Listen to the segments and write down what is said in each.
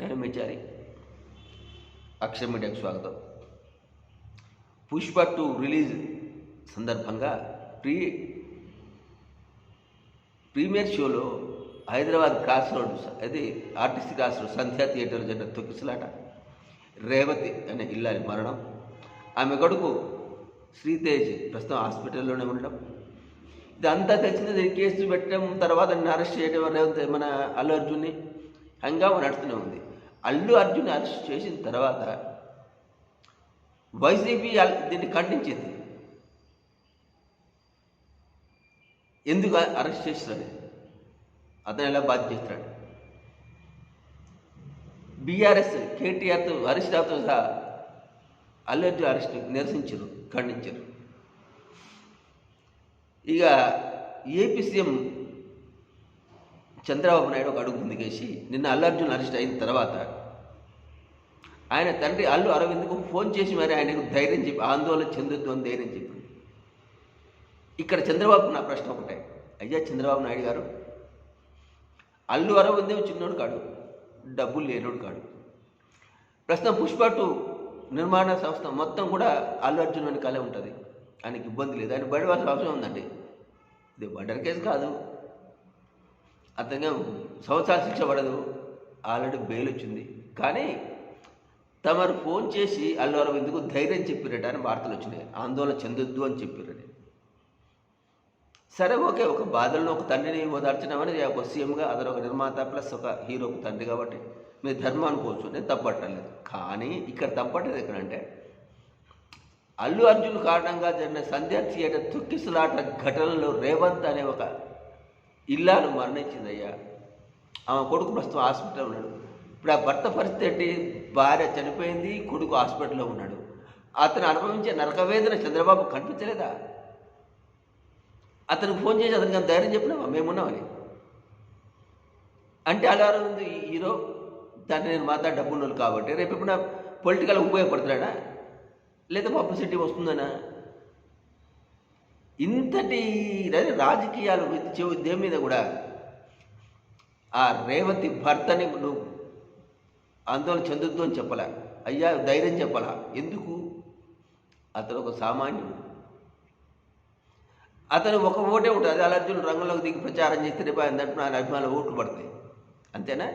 నేను మిచారి అక్షర మీడియాకు స్వాగతం. పుష్ప టూ రిలీజ్ సందర్భంగా ప్రీ ప్రీమియర్ షోలో హైదరాబాద్ క్రాస్ రోడ్ అది RTC cross road Sandhya theatre జరిగిన తొక్కిసలాట. రేవతి అనే ఇల్లాలి మరణం. ఆమె కొడుకు శ్రీతేజ్ ప్రస్తుతం హాస్పిటల్లోనే ఉండడం. ఇదంతా తెచ్చింది దీన్ని కేసు పెట్టడం తర్వాత అరెస్ట్ చేయడం రేవంత్ మన అల్లు అర్జున్ని. హంగామా నడుస్తూనే ఉంది. అల్లు అర్జున్ అరెస్ట్ చేసిన తర్వాత వైసీపీ దీన్ని ఖండించింది. ఎందుకు అరెస్ట్ చేస్తున్నాడు అతను ఎలా బాధ్యత చేస్తాడు? బీఆర్ఎస్ కేటీఆర్తో హరీష్ రావుతో సహా అల్లు అర్జున్ అరెస్ట్ నిరసించారు ఖండించారు. ఇక ఏపీ సీఎం చంద్రబాబు నాయుడు ఒక అడుగు ముందుకేసి నిన్న అల్లు అర్జున్ అరెస్ట్ అయిన తర్వాత ఆయన తండ్రి అల్లు అరవింద్కు ఫోన్ చేసి మరి ఆయనకు ధైర్యం చెప్పి ఆందోళన చెందొద్దు అని ధైర్యం చెప్పి ఇక్కడ చంద్రబాబు నా ప్రశ్న ఒకటే. అయ్యా చంద్రబాబు నాయుడు గారు అల్లు అరవిందే చిన్నోడు కాడు డబ్బులు లేనోడు కాడు. ప్రస్తుతం పుష్ప టూ నిర్మాణ సంస్థ మొత్తం కూడా అల్లు అర్జున్ వెనకాలే ఉంటుంది. ఆయనకి ఇబ్బంది లేదు. ఆయన బయటవలసిన అవసరం ఉందండి. ఇది మర్డర్ కేసు కాదు. అతను సంవత్సరాలు శిక్ష పడదు. ఆల్రెడీ బెయిల్ వచ్చింది. కానీ తమరు ఫోన్ చేసి అల్లు అరవింద్కు ధైర్యం చెప్పిరట అని వార్తలు వచ్చినాయి. ఆందోళన చెందొద్దు అని చెప్పిరని సరే ఓకే ఒక బాధలను ఒక తండ్రిని ఓదార్చడం ఒక సీఎంగా అతను ఒక నిర్మాత ప్లస్ ఒక హీరోకు తండ్రి కాబట్టి మీరు ధర్మం అనుకోవచ్చు. నేను తప్పట్టలేదు కానీ ఇక్కడ తప్పట్టలేదు ఎక్కడంటే అల్లు అర్జున్ కారణంగా జరిగిన సంధ్యా థియేటర్ తుక్కిసలాట ఘటనలో రేవంత్ అనే ఒక ఇల్లాలు మరణించిందయ్యా. ఆమె కొడుకు ప్రస్తుతం హాస్పిటల్లో ఉన్నాడు. ఇప్పుడు ఆ భర్త పరిస్థితి ఏంటి? భార్య చనిపోయింది కొడుకు హాస్పిటల్లో ఉన్నాడు. అతను అనుభవించే నరకవేదన చంద్రబాబు కనిపించలేదా? అతనికి ఫోన్ చేసి అతనికి అంత ధైర్యం చెప్పినావా? మేమున్నామని అంటే అలా ఉంది? హీరో దాన్ని నేను మాత్రం డబ్బున్నోళ్ళు కాబట్టి రేపు ఎప్పుడైనా పొలిటికల్ ఉపయోగపడుతున్నాడా? లేదా పబ్లిసిటీ వస్తుందనా? ఇంతటి రాజకీయాలు దేని మీద కూడా ఆ రేవతి భర్తని నువ్వు ఆందోళన చెందొద్దు అని చెప్పలే. అయ్యా ధైర్యం చెప్పలా. ఎందుకు? అతను ఒక సామాన్యుడు. అతను ఒక ఓటే ఉంటుంది. అది అర్జున్ రంగంలోకి దిగి ప్రచారం చేస్తే రేపు ఆయన తరపున ఆయన అభిమానులు ఓట్లు పడతాయి. అంతేనా?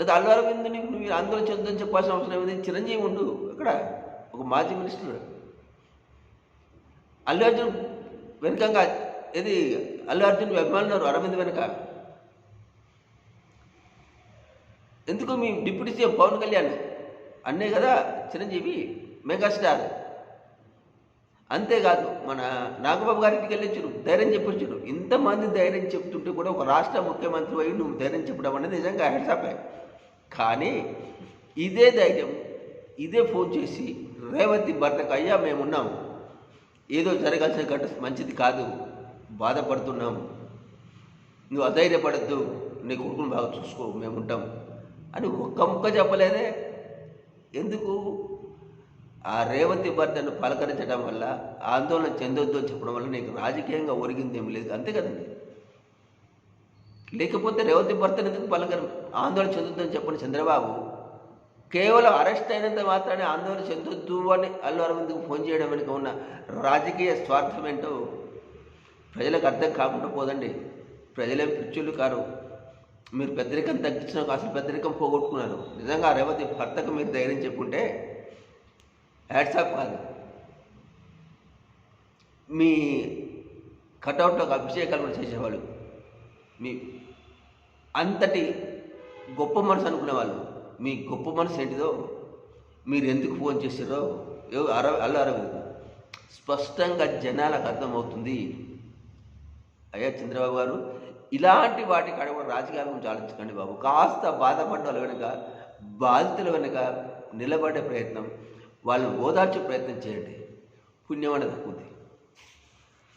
లేదా అల్లు అరవింద్ నీకు నువ్వు ఆందోళన చెందని చెప్పాల్సిన అవసరం ఏమిటి చిరంజీవి ఉండు. అక్కడ ఒక మాజీ మినిస్టర్. అల్లు అర్జున్ వెనుకంగా ఇది అల్లు అర్జున్ అభిమానులు అరవింద్ వెనుక? ఎందుకు మీ డిప్యూటీ సీఎం పవన్ కళ్యాణ్? అన్నే కదా చిరంజీవి మెగాస్టార్. అంతేకాదు మన నాగబాబు గారికి వెళ్ళొచ్చారు ధైర్యం చెప్పొచ్చారు ఇంతమంది ధైర్యం చెప్తుంటే కూడా ఒక రాష్ట్ర ముఖ్యమంత్రి అయి నువ్వు ధైర్యం చెప్పడం అనేది నిజంగా హెడ్సాపే కానీ ఇదే ధైర్యం ఇదే ఫోన్ చేసి రేవతి భర్తకు అయ్యా మేమున్నాము. ఏదో జరగాల్సిన ఘట మంచిది కాదు. బాధపడుతున్నాం నువ్వు అధైర్యపడద్దు. నీ కొడుకును బాగా చూసుకో మేము ఉంటాం అని ఒక్క ముక్క చెప్పలేదే. ఎందుకు? ఆ రేవతి భర్తను పలకరించడం వల్ల ఆందోళన చెందొద్దు అని చెప్పడం వల్ల నీకు రాజకీయంగా ఒరిగింది ఏమి లేదు. అంతే కదండి. లేకపోతే రేవతి భర్తను ఎందుకు పలకరి? ఆందోళన చెందొద్దు అని చెప్పిన చంద్రబాబు. కేవలం అరెస్ట్ అయినంత మాత్రమే ఆందోళన చెందొద్దు అని అల్లు అరవింద్కు ఫోన్ చేయడం వెనుక ఉన్న రాజకీయ స్వార్థం ఏంటో ప్రజలకు అర్థం కాకుండా పోదండి. ప్రజలేం పిచ్చులు కారు. మీరు పెద్దరికం తగ్గించిన అసలు పెద్దరికం పోగొట్టుకున్నారు. నిజంగా రేవతి భర్తకు మీరు ధైర్యం చెప్పుకుంటే హ్యాట్సాప్ కాదు. మీ కటౌట్లో ఒక అభిషేకాలు కూడా చేసేవాళ్ళు. మీ అంతటి గొప్ప మనసు అనుకునే వాళ్ళు మీ గొప్ప మనసు ఏంటిదో మీరు ఎందుకు ఫోన్ చేసారో ఏవో అర అల్లు అరవింద్ స్పష్టంగా జనాలకు అర్థమవుతుంది. అయ్యా చంద్రబాబు గారు ఇలాంటి వాటి కాడ కూడా రాజకీయాల గురించి ఆలోచించకండి బాబు. కాస్త బాధపడ్డ వెనుక బాధితుల వెనుక నిలబడే ప్రయత్నం వాళ్ళని ఓదార్చే ప్రయత్నం చేయండి. పుణ్యం అనేది తక్కువ